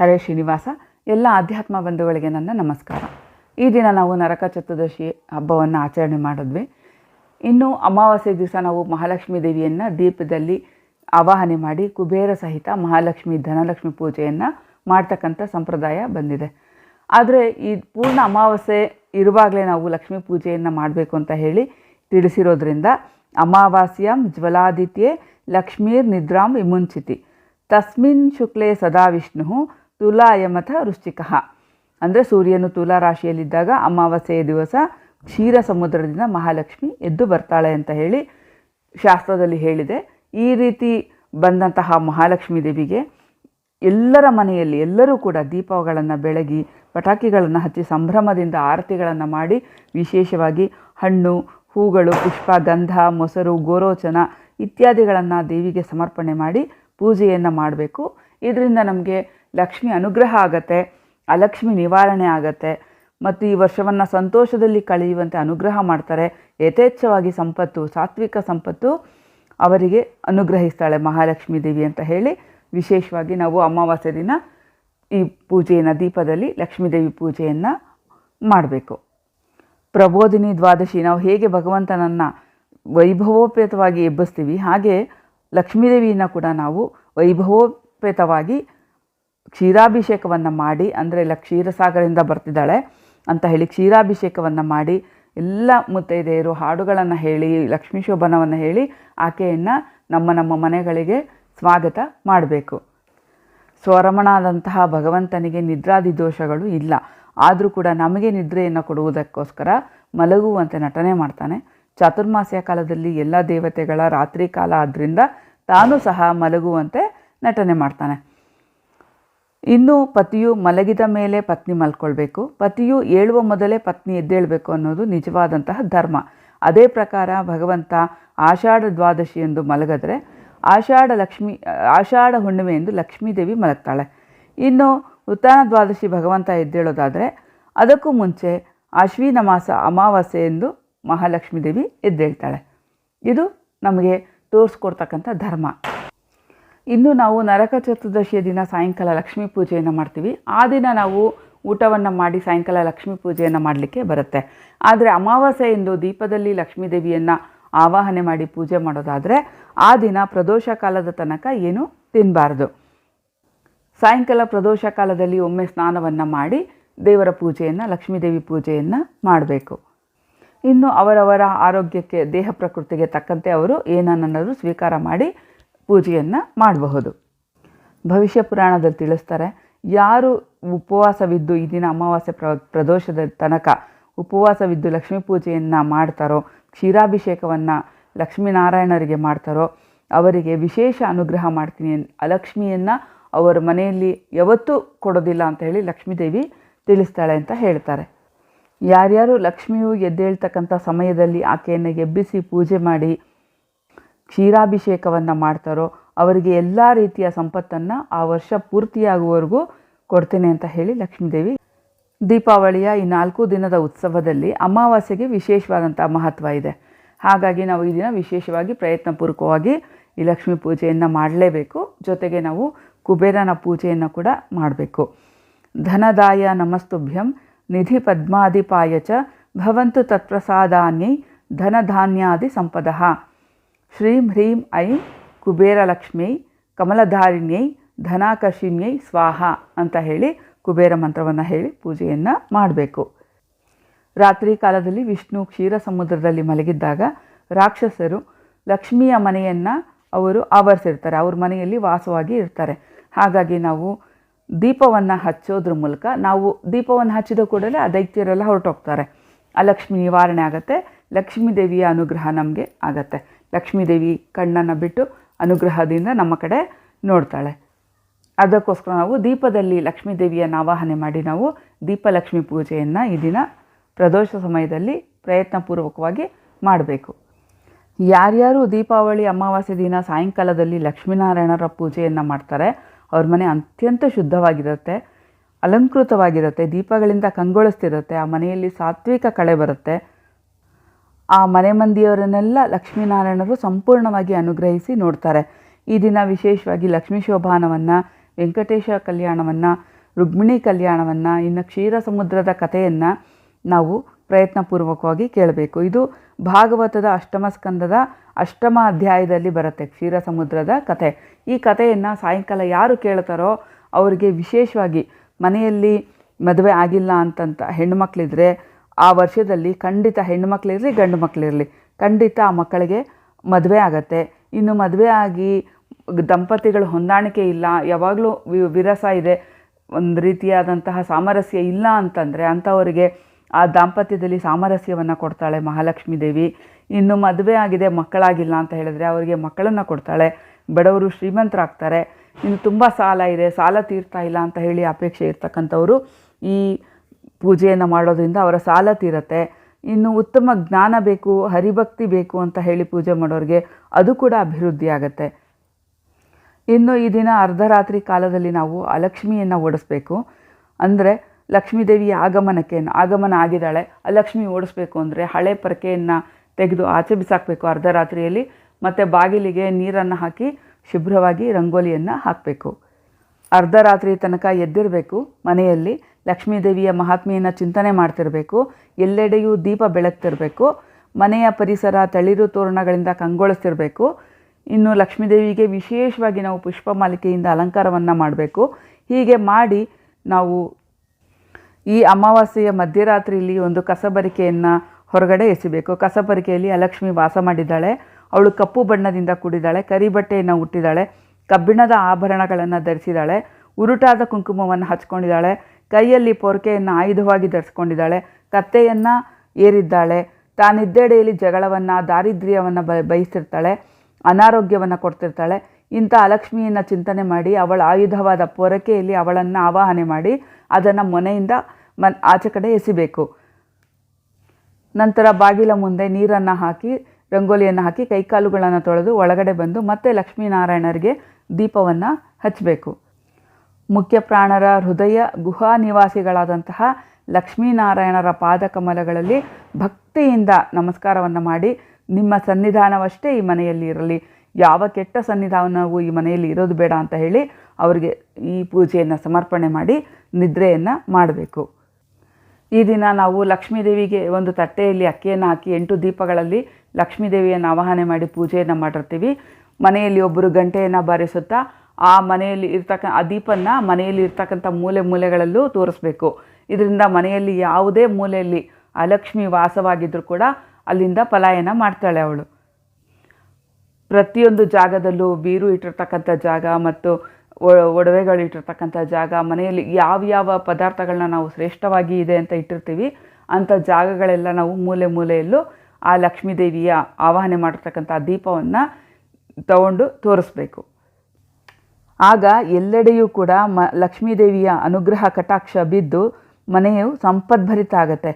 ಹರೇ ಶ್ರೀನಿವಾಸ, ಎಲ್ಲ ಆಧ್ಯಾತ್ಮ ಬಂಧುಗಳಿಗೆ ನನ್ನ ನಮಸ್ಕಾರ. ಈ ದಿನ ನಾವು ನರಕ ಚತುರ್ದಶಿ ಹಬ್ಬವನ್ನು ಆಚರಣೆ ಮಾಡಿದ್ವಿ. ಇನ್ನು ಅಮಾವಾಸ್ಯೆ ದಿವಸ ನಾವು ಮಹಾಲಕ್ಷ್ಮೀ ದೇವಿಯನ್ನು ದೀಪದಲ್ಲಿ ಆವಾಹನೆ ಮಾಡಿ ಕುಬೇರ ಸಹಿತ ಮಹಾಲಕ್ಷ್ಮಿ, ಧನಲಕ್ಷ್ಮಿ ಪೂಜೆಯನ್ನು ಮಾಡ್ತಕ್ಕಂಥ ಸಂಪ್ರದಾಯ ಬಂದಿದೆ. ಆದರೆ ಈ ಪೂರ್ಣ ಅಮಾವಾಸ್ಯೆ ಇರುವಾಗಲೇ ನಾವು ಲಕ್ಷ್ಮೀ ಪೂಜೆಯನ್ನು ಮಾಡಬೇಕು ಅಂತ ಹೇಳಿ ತಿಳಿಸಿರೋದ್ರಿಂದ ಅಮಾವಾಸ್ಯಂ ಜ್ವಲಾದಿತ್ಯೆ ಲಕ್ಷ್ಮೀರ್ ನಿದ್ರಾಂ ವಿಮುಂಚಿತಿ. ತಸ್ಮಿನ್ ಶುಕ್ಲೆ ಸದಾ ವಿಷ್ಣು ತುಲಾಯಮಥ ವೃಶ್ಚಿಕ. ಅಂದರೆ ಸೂರ್ಯನು ತುಲಾ ರಾಶಿಯಲ್ಲಿದ್ದಾಗ ಅಮಾವಾಸ್ಯೆಯ ದಿವಸ ಕ್ಷೀರ ಸಮುದ್ರದಿಂದ ಮಹಾಲಕ್ಷ್ಮಿ ಎದ್ದು ಬರ್ತಾಳೆ ಅಂತ ಹೇಳಿ ಶಾಸ್ತ್ರದಲ್ಲಿ ಹೇಳಿದೆ. ಈ ರೀತಿ ಬಂದಂತಹ ಮಹಾಲಕ್ಷ್ಮಿ ದೇವಿಗೆ ಎಲ್ಲರ ಮನೆಯಲ್ಲಿ ಎಲ್ಲರೂ ಕೂಡ ದೀಪಗಳನ್ನು ಬೆಳಗಿ ಪಟಾಕಿಗಳನ್ನು ಹಚ್ಚಿ ಸಂಭ್ರಮದಿಂದ ಆರತಿಗಳನ್ನು ಮಾಡಿ ವಿಶೇಷವಾಗಿ ಹಣ್ಣು, ಹೂಗಳು, ಪುಷ್ಪ, ಗಂಧ, ಮೊಸರು, ಗೋರೋಚನ ಇತ್ಯಾದಿಗಳನ್ನು ದೇವಿಗೆ ಸಮರ್ಪಣೆ ಮಾಡಿ ಪೂಜೆಯನ್ನು ಮಾಡಬೇಕು. ಇದರಿಂದ ನಮಗೆ ಲಕ್ಷ್ಮಿ ಅನುಗ್ರಹ ಆಗತ್ತೆ, ಅಲಕ್ಷ್ಮಿ ನಿವಾರಣೆ ಆಗತ್ತೆ, ಮತ್ತು ಈ ವರ್ಷವನ್ನು ಸಂತೋಷದಲ್ಲಿ ಕಳೆಯುವಂತೆ ಅನುಗ್ರಹ ಮಾಡ್ತಾರೆ. ಯಥೇಚ್ಛವಾಗಿ ಸಂಪತ್ತು, ಸಾತ್ವಿಕ ಸಂಪತ್ತು ಅವರಿಗೆ ಅನುಗ್ರಹಿಸ್ತಾಳೆ ಮಹಾಲಕ್ಷ್ಮೀ ದೇವಿ ಅಂತ ಹೇಳಿ ವಿಶೇಷವಾಗಿ ನಾವು ಅಮಾವಾಸ್ಯೆ ದಿನ ಈ ಪೂಜೆಯನ್ನು, ದೀಪದಲ್ಲಿ ಲಕ್ಷ್ಮೀದೇವಿ ಪೂಜೆಯನ್ನು ಮಾಡಬೇಕು. ಪ್ರಬೋಧಿನಿ ದ್ವಾದಶಿ, ನಾವು ಹೇಗೆ ಭಗವಂತನನ್ನು ವೈಭವೋಪೇತವಾಗಿ ಎಬ್ಬಿಸ್ತೀವಿ, ಹಾಗೆ ಲಕ್ಷ್ಮೀದೇವಿಯನ್ನು ಕೂಡ ನಾವು ವೈಭವೋಪೇತವಾಗಿ ಕ್ಷೀರಾಭಿಷೇಕವನ್ನು ಮಾಡಿ, ಅಂದರೆ ಇಲ್ಲ ಕ್ಷೀರಸಾಗರದಿಂದ ಬರ್ತಿದ್ದಾಳೆ ಅಂತ ಹೇಳಿ ಕ್ಷೀರಾಭಿಷೇಕವನ್ನು ಮಾಡಿ ಎಲ್ಲ ಮುತ್ತೈದೆಯರು, ಹಾಡುಗಳನ್ನು ಹೇಳಿ, ಲಕ್ಷ್ಮೀ ಶೋಭನವನ್ನು ಹೇಳಿ ಆಕೆಯನ್ನು ನಮ್ಮ ನಮ್ಮ ಮನೆಗಳಿಗೆ ಸ್ವಾಗತ ಮಾಡಬೇಕು. ಸ್ವರಮಣಾದಂತಹ ಭಗವಂತನಿಗೆ ನಿದ್ರಾದಿ ದೋಷಗಳು ಇಲ್ಲ. ಆದರೂ ಕೂಡ ನಮಗೆ ನಿದ್ರೆಯನ್ನು ಕೊಡುವುದಕ್ಕೋಸ್ಕರ ಮಲಗುವಂತೆ ನಟನೆ ಮಾಡ್ತಾನೆ. ಚಾತುರ್ಮಾಸ್ಯ ಕಾಲದಲ್ಲಿ ಎಲ್ಲ ದೇವತೆಗಳ ರಾತ್ರಿ ಕಾಲ ಆದ್ದರಿಂದ ತಾನು ಸಹ ಮಲಗುವಂತೆ ನಟನೆ ಮಾಡ್ತಾನೆ. ಇನ್ನು ಪತಿಯು ಮಲಗಿದ ಮೇಲೆ ಪತ್ನಿ ಮಲ್ಕೊಳ್ಬೇಕು. ಪತಿಯು ಏಳುವ ಮೊದಲೇ ಪತ್ನಿ ಎದ್ದೇಳಬೇಕು ಅನ್ನೋದು ನಿಜವಾದಂತಹ ಧರ್ಮ. ಅದೇ ಪ್ರಕಾರ ಭಗವಂತ ಆಷಾಢ ದ್ವಾದಶಿ ಎಂದು ಮಲಗಿದ್ರೆ ಆಷಾಢ ಲಕ್ಷ್ಮಿ, ಆಷಾಢ ಹುಣ್ಣಿಮೆ ಎಂದು ಲಕ್ಷ್ಮೀದೇವಿ ಮಲಗ್ತಾಳೆ. ಇನ್ನು ಉತ್ತಾನ ದ್ವಾದಶಿ ಭಗವಂತ ಎದ್ದೇಳೋದಾದರೆ ಅದಕ್ಕೂ ಮುಂಚೆ ಅಶ್ವಿನ ಮಾಸ ಅಮಾವಾಸ್ಯೆ ಎಂದು ಮಹಾಲಕ್ಷ್ಮೀ ದೇವಿ ಎದ್ದೇಳ್ತಾಳೆ. ಇದು ನಮಗೆ ತೋರಿಸ್ಕೊಡ್ತಕ್ಕಂಥ ಧರ್ಮ. ಇನ್ನು ನಾವು ನರಕ ಚತುರ್ದಶಿಯ ದಿನ ಸಾಯಂಕಾಲ ಲಕ್ಷ್ಮೀ ಪೂಜೆಯನ್ನು ಮಾಡ್ತೀವಿ. ಆ ದಿನ ನಾವು ಊಟವನ್ನು ಮಾಡಿ ಸಾಯಂಕಾಲ ಲಕ್ಷ್ಮೀ ಪೂಜೆಯನ್ನು ಮಾಡಲಿಕ್ಕೆ ಬರುತ್ತೆ. ಆದರೆ ಅಮಾವಾಸ್ಯೆ ಎಂದು ದೀಪದಲ್ಲಿ ಲಕ್ಷ್ಮೀ ದೇವಿಯನ್ನು ಆವಾಹನೆ ಮಾಡಿ ಪೂಜೆ ಮಾಡೋದಾದರೆ ಆ ದಿನ ಪ್ರದೋಷ ಕಾಲದ ತನಕ ಏನು ತಿನ್ನಬಾರ್ದು ಸಾಯಂಕಾಲ ಪ್ರದೋಷ ಕಾಲದಲ್ಲಿ ಒಮ್ಮೆ ಸ್ನಾನವನ್ನು ಮಾಡಿ ದೇವರ ಪೂಜೆಯನ್ನು ಲಕ್ಷ್ಮೀದೇವಿ ಪೂಜೆಯನ್ನು ಮಾಡಬೇಕು. ಇನ್ನು ಅವರವರ ಆರೋಗ್ಯಕ್ಕೆ, ದೇಹ ಪ್ರಕೃತಿಗೆ ತಕ್ಕಂತೆ ಅವರು ಏನನ್ನೂ ಸ್ವೀಕಾರ ಮಾಡಿ ಪೂಜೆಯನ್ನು ಮಾಡಬಹುದು. ಭವಿಷ್ಯ ಪುರಾಣದಲ್ಲಿ ತಿಳಿಸ್ತಾರೆ, ಯಾರು ಉಪವಾಸವಿದ್ದು ಈ ದಿನ ಅಮಾವಾಸ್ಯೆ ಪ್ರ, ಪ್ರದೋಷದ ತನಕ ಉಪವಾಸವಿದ್ದು ಲಕ್ಷ್ಮೀ ಪೂಜೆಯನ್ನು ಮಾಡ್ತಾರೋ, ಕ್ಷೀರಾಭಿಷೇಕವನ್ನು ಲಕ್ಷ್ಮೀನಾರಾಯಣರಿಗೆ ಮಾಡ್ತಾರೋ, ಅವರಿಗೆ ವಿಶೇಷ ಅನುಗ್ರಹ ಮಾಡ್ತೀನಿ ಅಲಕ್ಷ್ಮಿಯನ್ನು ಅವರ ಮನೆಯಲ್ಲಿ ಯಾವತ್ತೂ ಕೊಡೋದಿಲ್ಲ ಅಂತ ಹೇಳಿ ಲಕ್ಷ್ಮೀದೇವಿ ತಿಳಿಸ್ತಾಳೆ ಅಂತ ಹೇಳ್ತಾರೆ. ಯಾರ್ಯಾರು ಲಕ್ಷ್ಮಿಯು ಎದ್ದೇಳ್ತಕ್ಕಂಥ ಸಮಯದಲ್ಲಿ ಆಕೆಯನ್ನು ಎಬ್ಬಿಸಿ ಪೂಜೆ ಮಾಡಿ ಕ್ಷೀರಾಭಿಷೇಕವನ್ನು ಮಾಡ್ತಾರೋ ಅವರಿಗೆ ಎಲ್ಲ ರೀತಿಯ ಸಂಪತ್ತನ್ನು ಆ ವರ್ಷ ಪೂರ್ತಿಯಾಗುವವರೆಗೂ ಕೊಡ್ತೇನೆ ಅಂತ ಹೇಳಿ ಲಕ್ಷ್ಮೀದೇವಿ ದೀಪಾವಳಿಯ ಈ ನಾಲ್ಕು ದಿನದ ಉತ್ಸವದಲ್ಲಿ ಅಮಾವಾಸ್ಯೆಗೆ ವಿಶೇಷವಾದಂಥ ಮಹತ್ವ ಇದೆ. ಹಾಗಾಗಿ ನಾವು ಈ ದಿನ ವಿಶೇಷವಾಗಿ ಪ್ರಯತ್ನಪೂರ್ವಕವಾಗಿ ಈ ಲಕ್ಷ್ಮೀ ಪೂಜೆಯನ್ನು ಮಾಡಲೇಬೇಕು. ಜೊತೆಗೆ ನಾವು ಕುಬೇರನ ಪೂಜೆಯನ್ನು ಕೂಡ ಮಾಡಬೇಕು. ಧನದಾಯ ನಮಸ್ತುಭ್ಯಂ ನಿಧಿ ಪದ್ಮಾಧಿಪಾಯ ಚ ಭವಂತು ತತ್ಪ್ರಸಾದಾನ್ಯೈ ಧನಧಾನ್ಯಾದಿ ಸಂಪದಃ. ಶ್ರೀಂ ಹ್ರೀಂ ಐಂ ಕುಬೇರಲಕ್ಷ್ಮಿಯೈ ಕಮಲಧಾರಿಣ್ಯೈ ಧನಾಕರ್ಷಿಣ್ಯೈ ಸ್ವಾಹ ಅಂತ ಹೇಳಿ ಕುಬೇರ ಮಂತ್ರವನ್ನು ಹೇಳಿ ಪೂಜೆಯನ್ನು ಮಾಡಬೇಕು. ರಾತ್ರಿ ಕಾಲದಲ್ಲಿ ವಿಷ್ಣು ಕ್ಷೀರ ಸಮುದ್ರದಲ್ಲಿ ಮಲಗಿದ್ದಾಗ ರಾಕ್ಷಸರು ಲಕ್ಷ್ಮಿಯ ಮನೆಯನ್ನು ಅವರು ಆವರಿಸಿರ್ತಾರೆ. ಅವ್ರ ಮನೆಯಲ್ಲಿ ವಾಸವಾಗಿ ಇರ್ತಾರೆ. ಹಾಗಾಗಿ ನಾವು ದೀಪವನ್ನು ಹಚ್ಚೋದ್ರ ಮೂಲಕ ನಾವು ದೀಪವನ್ನು ಹಚ್ಚಿದ ಕೂಡಲೇ ಆ ದೈತ್ಯರೆಲ್ಲ ಹೊರಟೋಗ್ತಾರೆ. ಆ ಲಕ್ಷ್ಮಿ ನಿವಾರಣೆ ಆಗುತ್ತೆ. ಲಕ್ಷ್ಮೀ ದೇವಿಯ ಅನುಗ್ರಹ ನಮಗೆ ಆಗತ್ತೆ. ಲಕ್ಷ್ಮೀ ದೇವಿ ಕಣ್ಣನ್ನು ಬಿಟ್ಟು ಅನುಗ್ರಹದಿಂದ ನಮ್ಮ ಕಡೆ ನೋಡ್ತಾಳೆ. ಅದಕ್ಕೋಸ್ಕರ ನಾವು ದೀಪದಲ್ಲಿ ಲಕ್ಷ್ಮೀದೇವಿಯನ್ನು ಆವಾಹನೆ ಮಾಡಿ ನಾವು ದೀಪಲಕ್ಷ್ಮಿ ಪೂಜೆಯನ್ನು ಈ ದಿನ ಪ್ರದೋಷ ಸಮಯದಲ್ಲಿ ಪ್ರಯತ್ನಪೂರ್ವಕವಾಗಿ ಮಾಡಬೇಕು. ಯಾರ್ಯಾರು ದೀಪಾವಳಿ, ಅಮಾವಾಸ್ಯೆ ದಿನ ಸಾಯಂಕಾಲದಲ್ಲಿ ಲಕ್ಷ್ಮೀನಾರಾಯಣರ ಪೂಜೆಯನ್ನು ಮಾಡ್ತಾರೆ, ಅವ್ರ ಮನೆ ಅತ್ಯಂತ ಶುದ್ಧವಾಗಿರುತ್ತೆ, ಅಲಂಕೃತವಾಗಿರುತ್ತೆ, ದೀಪಗಳಿಂದ ಕಂಗೊಳಿಸ್ತಿರುತ್ತೆ, ಆ ಮನೆಯಲ್ಲಿ ಸಾತ್ವಿಕ ಕಳೆ ಬರುತ್ತೆ ಆ ಮನೆ ಮಂದಿಯವರನ್ನೆಲ್ಲ ಲಕ್ಷ್ಮೀನಾರಾಯಣರು ಸಂಪೂರ್ಣವಾಗಿ ಅನುಗ್ರಹಿಸಿ ನೋಡ್ತಾರೆ. ಈ ದಿನ ವಿಶೇಷವಾಗಿ ಲಕ್ಷ್ಮೀ ಶೋಭಾನವನ್ನು, ವೆಂಕಟೇಶ ಕಲ್ಯಾಣವನ್ನು, ರುಕ್ಮಿಣಿ ಕಲ್ಯಾಣವನ್ನು, ಇನ್ನು ಕ್ಷೀರ ಸಮುದ್ರದ ಕಥೆಯನ್ನು ನಾವು ಪ್ರಯತ್ನಪೂರ್ವಕವಾಗಿ ಕೇಳಬೇಕು. ಇದು ಭಾಗವತದ ಅಷ್ಟಮ ಸ್ಕಂದದ ಅಷ್ಟಮ ಅಧ್ಯಾಯದಲ್ಲಿ ಬರುತ್ತೆ ಕ್ಷೀರ ಸಮುದ್ರದ ಕಥೆ. ಈ ಕಥೆಯನ್ನು ಸಾಯಂಕಾಲ ಯಾರು ಕೇಳ್ತಾರೋ ಅವರಿಗೆ ವಿಶೇಷವಾಗಿ ಮನೆಯಲ್ಲಿ ಮದುವೆ ಆಗಿಲ್ಲ ಅಂತಂತ ಹೆಣ್ಣುಮಕ್ಳಿದ್ರೆ ಆ ವರ್ಷದಲ್ಲಿ ಖಂಡಿತ ಹೆಣ್ಣು ಮಕ್ಕಳಿರಲಿ ಗಂಡು ಮಕ್ಕಳಿರಲಿ ಖಂಡಿತ ಆ ಮಕ್ಕಳಿಗೆ ಮದುವೆ ಆಗತ್ತೆ. ಇನ್ನು ಮದುವೆ ಆಗಿ ದಂಪತಿಗಳು ಹೊಂದಾಣಿಕೆ ಇಲ್ಲ, ಯಾವಾಗಲೂ ವಿ- ವಿರಸ ಇದೆ, ಒಂದು ರೀತಿಯಾದಂತಹ ಸಾಮರಸ್ಯ ಇಲ್ಲ ಅಂತಂದರೆ ಅಂಥವರಿಗೆ ಆ ದಾಂಪತ್ಯದಲ್ಲಿ ಸಾಮರಸ್ಯವನ್ನು ಕೊಡ್ತಾಳೆ ಮಹಾಲಕ್ಷ್ಮೀ ದೇವಿ. ಇನ್ನು ಮದುವೆ ಆಗಿದೆ, ಮಕ್ಕಳಾಗಿಲ್ಲ ಅಂತ ಹೇಳಿದ್ರೆ ಅವರಿಗೆ ಮಕ್ಕಳನ್ನು ಕೊಡ್ತಾಳೆ. ಬಡವರು ಶ್ರೀಮಂತರಾಗ್ತಾರೆ. ಇನ್ನು ತುಂಬ ಸಾಲ ಇದೆ, ಸಾಲ ತೀರ್ತಾ ಇಲ್ಲ ಅಂತ ಹೇಳಿ ಅಪೇಕ್ಷೆ ಇರ್ತಕ್ಕಂಥವರು ಈ ಪೂಜೆಯನ್ನು ಮಾಡೋದ್ರಿಂದ ಅವರ ಸಾಲ ತೀರತ್ತೆ. ಇನ್ನು ಉತ್ತಮ ಜ್ಞಾನ ಬೇಕು, ಹರಿಭಕ್ತಿ ಬೇಕು ಅಂತ ಹೇಳಿ ಪೂಜೆ ಮಾಡೋರಿಗೆ ಅದು ಕೂಡ ಅಭಿವೃದ್ಧಿ ಆಗುತ್ತೆ. ಇನ್ನು ಈ ದಿನ ಅರ್ಧರಾತ್ರಿ ಕಾಲದಲ್ಲಿ ನಾವು ಅಲಕ್ಷ್ಮಿಯನ್ನು ಓಡಿಸ್ಬೇಕು. ಅಂದರೆ ಲಕ್ಷ್ಮೀದೇವಿಯ ಆಗಮನಕ್ಕೆ, ಆಗಮನ ಆಗಿದ್ದಾಳೆ, ಅಲಕ್ಷ್ಮಿ ಓಡಿಸ್ಬೇಕು ಅಂದರೆ ಹಳೆ ಪರಕೆಯನ್ನು ತೆಗೆದು ಆಚೆ ಬಿಸಾಕಬೇಕು ಅರ್ಧರಾತ್ರಿಯಲ್ಲಿ, ಮತ್ತು ಬಾಗಿಲಿಗೆ ನೀರನ್ನು ಹಾಕಿ ಶುಭ್ರವಾಗಿ ರಂಗೋಲಿಯನ್ನು ಹಾಕಬೇಕು. ಅರ್ಧರಾತ್ರಿ ತನಕ ಎದ್ದಿರಬೇಕು ಮನೆಯಲ್ಲಿ ಲಕ್ಷ್ಮೀದೇವಿಯ ಮಹಾತ್ಮೆಯನ್ನು ಚಿಂತನೆ ಮಾಡ್ತಿರಬೇಕು, ಎಲ್ಲೆಡೆಯೂ ದೀಪ ಬೆಳಗ್ತಿರಬೇಕು, ಮನೆಯ ಪರಿಸರ, ತಳಿರು ತೋರಣಗಳಿಂದ ಕಂಗೊಳಿಸ್ತಿರಬೇಕು. ಇನ್ನು ಲಕ್ಷ್ಮೀದೇವಿಗೆ ವಿಶೇಷವಾಗಿ ನಾವು ಪುಷ್ಪಮಾಲಿಕೆಯಿಂದ ಅಲಂಕಾರವನ್ನು ಮಾಡಬೇಕು. ಹೀಗೆ ಮಾಡಿ ನಾವು ಈ ಅಮಾವಾಸ್ಯೆಯ ಮಧ್ಯರಾತ್ರಿಯಲ್ಲಿ ಒಂದು ಕಸಬರಿಕೆಯನ್ನು ಹೊರಗಡೆ ಎಸಿಬೇಕು. ಕಸಬರಿಕೆಯಲ್ಲಿ ಅಲಕ್ಷ್ಮಿ ವಾಸ ಮಾಡಿದ್ದಾಳೆ, ಅವಳು ಕಪ್ಪು ಬಣ್ಣದಿಂದ ಕೂಡಿದ್ದಾಳೆ, ಕರಿ ಬಟ್ಟೆಯನ್ನು ಹುಟ್ಟಿದ್ದಾಳೆ ಕಬ್ಬಿಣದ ಆಭರಣಗಳನ್ನು ಧರಿಸಿದ್ದಾಳೆ, ಉರುಟಾದ ಕುಂಕುಮವನ್ನು ಹಚ್ಕೊಂಡಿದ್ದಾಳೆ ಕೈಯಲ್ಲಿ ಪೊರ್ಕೆಯನ್ನು ಆಯುಧವಾಗಿ ಧರಿಸ್ಕೊಂಡಿದ್ದಾಳೆ. ಕತ್ತೆಯನ್ನು ಏರಿದ್ದಾಳೆ. ತಾನಿದ್ದೆಡೆಯಲ್ಲಿ ಜಗಳವನ್ನು, ದಾರಿದ್ರ್ಯವನ್ನು ಬ, ಬಯಸ್ತಿರ್ತಾಳೆ. ಅನಾರೋಗ್ಯವನ್ನು ಕೊಡ್ತಿರ್ತಾಳೆ. ಇಂಥ ಅಲಕ್ಷ್ಮಿಯನ್ನು ಚಿಂತನೆ ಮಾಡಿ, ಅವಳ ಆಯುಧವಾದ ಪೊರಕೆಯಲ್ಲಿ ಅವಳನ್ನು ಆವಾಹನೆ ಮಾಡಿ, ಅದನ್ನು ಮನೆಯಿಂದ ಮನ್, ಆಚೆ ಕಡೆ ಎಸಿಬೇಕು. ನಂತರ ಬಾಗಿಲ ಮುಂದೆ ನೀರನ್ನು ಹಾಕಿ, ರಂಗೋಲಿಯನ್ನು ಹಾಕಿ, ಕೈಕಾಲುಗಳನ್ನು ತೊಳೆದು ಒಳಗಡೆ ಬಂದು ಮತ್ತೆ ಲಕ್ಷ್ಮೀನಾರಾಯಣರಿಗೆ ದೀಪವನ್ನು ಹಚ್ಚಬೇಕು ಮುಖ್ಯ ಪ್ರಾಣರ ಹೃದಯ ಗುಹಾ ನಿವಾಸಿಗಳಾದಂತಹ ಲಕ್ಷ್ಮೀನಾರಾಯಣರ ಪಾದಕಮಲಗಳಲ್ಲಿ ಭಕ್ತಿಯಿಂದ ನಮಸ್ಕಾರವನ್ನು ಮಾಡಿ ನಿಮ್ಮ ಸನ್ನಿಧಾನವಷ್ಟೇ ಈ ಮನೆಯಲ್ಲಿ ಇರಲಿ. ಯಾವ ಕೆಟ್ಟ ಸನ್ನಿಧಾನವು ಈ ಮನೆಯಲ್ಲಿ ಇರೋದು ಬೇಡ ಅಂತ ಹೇಳಿ ಅವರಿಗೆ ಈ ಪೂಜೆಯನ್ನು ಸಮರ್ಪಣೆ ಮಾಡಿ ನಿದ್ರೆಯನ್ನು ಮಾಡಬೇಕು. ಈ ದಿನ ನಾವು ಲಕ್ಷ್ಮೀದೇವಿಗೆ ಒಂದು ತಟ್ಟೆಯಲ್ಲಿ ಅಕ್ಕಿಯನ್ನು ಹಾಕಿ ಎಂಟು ದೀಪಗಳಲ್ಲಿ ಲಕ್ಷ್ಮೀದೇವಿಯನ್ನು ಆವಾಹನೆ ಮಾಡಿ ಪೂಜೆಯನ್ನು ಮಾಡಿರ್ತೀವಿ. ಮನೆಯಲ್ಲಿ ಒಬ್ಬರು ಗಂಟೆಯನ್ನು ಬಾರಿಸುತ್ತಾ ಆ ಮನೆಯಲ್ಲಿ ಇರ್ತಕ್ಕ ಆ ದೀಪನ್ನು ಮನೆಯಲ್ಲಿ ಇರ್ತಕ್ಕಂಥ ಮೂಲೆ ಮೂಲೆಗಳಲ್ಲೂ ತೋರಿಸ್ಬೇಕು. ಇದರಿಂದ ಮನೆಯಲ್ಲಿ ಯಾವುದೇ ಮೂಲೆಯಲ್ಲಿ ಅಲಕ್ಷ್ಮಿ ವಾಸವಾಗಿದ್ದರೂ ಕೂಡ ಅಲ್ಲಿಂದ ಪಲಾಯನ ಮಾಡ್ತಾಳೆ ಅವಳು. ಪ್ರತಿಯೊಂದು ಜಾಗದಲ್ಲೂ ಬೀರು ಇಟ್ಟಿರ್ತಕ್ಕಂಥ ಜಾಗ ಮತ್ತು ಒಡವೆಗಳು ಇಟ್ಟಿರ್ತಕ್ಕಂಥ ಜಾಗ, ಮನೆಯಲ್ಲಿ ಯಾವ ಯಾವ ಪದಾರ್ಥಗಳನ್ನ ನಾವು ಶ್ರೇಷ್ಠವಾಗಿ ಇದೆ ಅಂತ ಇಟ್ಟಿರ್ತೀವಿ, ಅಂಥ ಜಾಗಗಳೆಲ್ಲ ನಾವು ಮೂಲೆ ಮೂಲೆಯಲ್ಲೂ ಆ ಲಕ್ಷ್ಮೀ ದೇವಿಯ ಆವಾಹನೆ ಮಾಡಿರ್ತಕ್ಕಂಥ ದೀಪವನ್ನು ತಗೊಂಡು ತೋರಿಸ್ಬೇಕು. ಆಗ ಎಲ್ಲೆಡೆಯೂ ಕೂಡ ಮ ಲಕ್ಷ್ಮೀದೇವಿಯ ಅನುಗ್ರಹ ಕಟಾಕ್ಷ ಬಿದ್ದು ಮನೆಯು ಸಂಪದ್ಭರಿತ ಆಗತ್ತೆ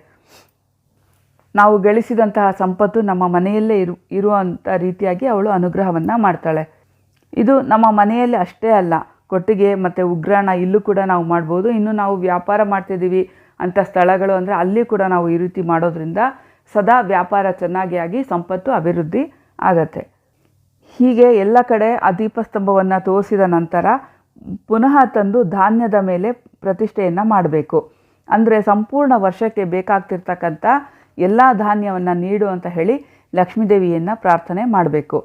ನಾವು ಗಳಿಸಿದಂತಹ ಸಂಪತ್ತು ನಮ್ಮ ಮನೆಯಲ್ಲೇ ಇರು ಇರುವಂಥ ರೀತಿಯಾಗಿ ಅವಳು ಅನುಗ್ರಹವನ್ನು ಮಾಡ್ತಾಳೆ. ಇದು ನಮ್ಮ ಮನೆಯಲ್ಲಿ ಅಷ್ಟೇ ಅಲ್ಲ, ಕೊಟ್ಟಿಗೆ ಮತ್ತು ಉಗ್ರಾಣ ಇಲ್ಲೂ ಕೂಡ ನಾವು ಮಾಡ್ಬೋದು. ಇನ್ನು ನಾವು ವ್ಯಾಪಾರ ಮಾಡ್ತಿದ್ದೀವಿ ಅಂಥ ಸ್ಥಳಗಳು ಅಂದರೆ ಅಲ್ಲಿ ಕೂಡ ನಾವು ಈ ರೀತಿ ಮಾಡೋದ್ರಿಂದ ಸದಾ ವ್ಯಾಪಾರ ಚೆನ್ನಾಗಿ ಆಗಿ ಸಂಪತ್ತು ಅಭಿವೃದ್ಧಿ ಆಗತ್ತೆ. ಹೀಗೆ ಎಲ್ಲ ಕಡೆ ಆ ದೀಪಸ್ತಂಭವನ್ನು ತೋರಿಸಿದ ನಂತರ ಪುನಃ ತಂದು ಧಾನ್ಯದ ಮೇಲೆ ಪ್ರತಿಷ್ಠೆಯನ್ನು ಮಾಡಬೇಕು. ಅಂದರೆ ಸಂಪೂರ್ಣ ವರ್ಷಕ್ಕೆ ಬೇಕಾಗ್ತಿರ್ತಕ್ಕಂಥ ಎಲ್ಲ ಧಾನ್ಯವನ್ನು ನೀಡು ಅಂತ ಹೇಳಿ ಲಕ್ಷ್ಮೀದೇವಿಯನ್ನು ಪ್ರಾರ್ಥನೆ ಮಾಡಬೇಕು.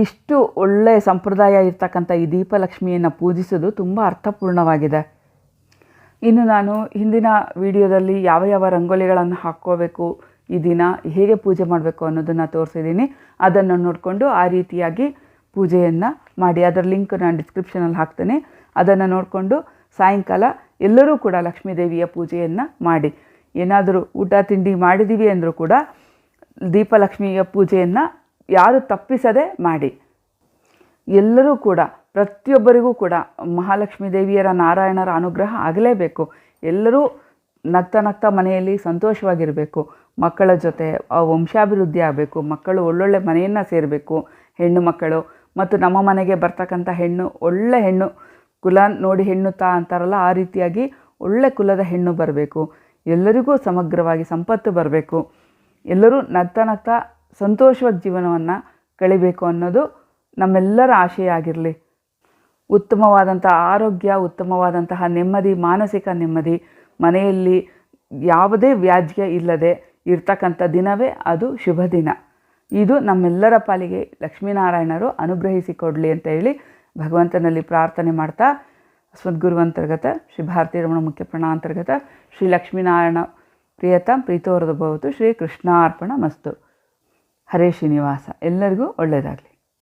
ಇಷ್ಟು ಒಳ್ಳೆಯ ಸಂಪ್ರದಾಯ ಇರ್ತಕ್ಕಂಥ ಈ ದೀಪಲಕ್ಷ್ಮಿಯನ್ನು ಪೂಜಿಸೋದು ತುಂಬ ಅರ್ಥಪೂರ್ಣವಾಗಿದೆ. ಇನ್ನು ನಾನು ಹಿಂದಿನ ವಿಡಿಯೋದಲ್ಲಿ ಯಾವ ಯಾವ ರಂಗೋಲಿಗಳನ್ನು ಹಾಕ್ಕೋಬೇಕು ಈ ದಿನ ಹೇಗೆ ಪೂಜೆ ಮಾಡಬೇಕು ಅನ್ನೋದನ್ನು ತೋರಿಸಿದ್ದೀನಿ. ಅದನ್ನು ನೋಡಿಕೊಂಡು ಆ ರೀತಿಯಾಗಿ ಪೂಜೆಯನ್ನು ಮಾಡಿ. ಅದರ ಲಿಂಕ್ ನಾನು ಡಿಸ್ಕ್ರಿಪ್ಷನಲ್ಲಿ ಹಾಕ್ತೇನೆ. ಅದನ್ನು ನೋಡಿಕೊಂಡು ಸಾಯಂಕಾಲ ಎಲ್ಲರೂ ಕೂಡ ಲಕ್ಷ್ಮೀದೇವಿಯ ಪೂಜೆಯನ್ನು ಮಾಡಿ. ಏನಾದರೂ ಊಟ, ತಿಂಡಿ ಮಾಡಿದ್ದೀವಿ ಅಂದರೂ ಕೂಡ ದೀಪಲಕ್ಷ್ಮಿಯ ಪೂಜೆಯನ್ನು ಯಾರು ತಪ್ಪಿಸದೆ ಮಾಡಿ. ಎಲ್ಲರೂ ಕೂಡ, ಪ್ರತಿಯೊಬ್ಬರಿಗೂ ಕೂಡ ಮಹಾಲಕ್ಷ್ಮೀ ದೇವಿಯರ ನಾರಾಯಣರ ಅನುಗ್ರಹ ಆಗಲೇಬೇಕು. ಎಲ್ಲರೂ ನಗ್ತಾ ನಗ್ತಾ ಮನೆಯಲ್ಲಿ ಸಂತೋಷವಾಗಿರಬೇಕು. ಮಕ್ಕಳ ಜೊತೆ ವಂಶಾಭಿವೃದ್ಧಿ ಆಗಬೇಕು, ಮಕ್ಕಳು ಒಳ್ಳೊಳ್ಳೆ ಮನೆಯನ್ನು ಸೇರಬೇಕು, ಹೆಣ್ಣು ಮಕ್ಕಳು, ಮತ್ತು ನಮ್ಮ ಮನೆಗೆ ಬರ್ತಕ್ಕಂಥ ಹೆಣ್ಣು, ಒಳ್ಳೆ ಹೆಣ್ಣು, ಕುಲ ನೋಡಿ ಹೆಣ್ಣು ತಾ ಅಂತಾರಲ್ಲ, ಆ ರೀತಿಯಾಗಿ ಒಳ್ಳೆ ಕುಲದ ಹೆಣ್ಣು ಬರಬೇಕು. ಎಲ್ಲರಿಗೂ ಸಮಗ್ರವಾಗಿ ಸಂಪತ್ತು ಬರಬೇಕು. ಎಲ್ಲರೂ ನಗ್ತಾ ನಗ್ತಾ ಸಂತೋಷವಾದ ಜೀವನವನ್ನು ಕಳಿಬೇಕು ಅನ್ನೋದು ನಮ್ಮೆಲ್ಲರ ಆಶಯ ಆಗಿರಲಿ ಉತ್ತಮವಾದಂಥ ಆರೋಗ್ಯ, ಉತ್ತಮವಾದಂತಹ ನೆಮ್ಮದಿ, ಮಾನಸಿಕ ನೆಮ್ಮದಿ, ಮನೆಯಲ್ಲಿ ಯಾವುದೇ ವ್ಯಾಜ್ಯ ಇಲ್ಲದೆ ಇರ್ತಕ್ಕಂಥ ದಿನವೇ ಅದು ಶುಭ ದಿನ. ಇದು ನಮ್ಮೆಲ್ಲರ ಪಾಲಿಗೆ ಲಕ್ಷ್ಮೀನಾರಾಯಣರು ಅನುಗ್ರಹಿಸಿಕೊಡಲಿ ಅಂತ ಹೇಳಿ ಭಗವಂತನಲ್ಲಿ ಪ್ರಾರ್ಥನೆ ಮಾಡ್ತಾ ಸ್ಮದ್ಗುರುವಂತರ್ಗತ ಶ್ರೀ ಭಾರತೀ ರಮಣ ಮುಖ್ಯ ಪ್ರಣಾಂತರ್ಗತ ಶ್ರೀ ಲಕ್ಷ್ಮೀನಾರಾಯಣ ಪ್ರಿಯತ ಪ್ರೀತೋರದ ಭವತು ಶ್ರೀ ಕೃಷ್ಣಾರ್ಪಣ ಮಸ್ತು. ಹರೇ ಶ್ರೀನಿವಾಸ. ಎಲ್ಲರಿಗೂ ಒಳ್ಳೆಯದಾಗಲಿ.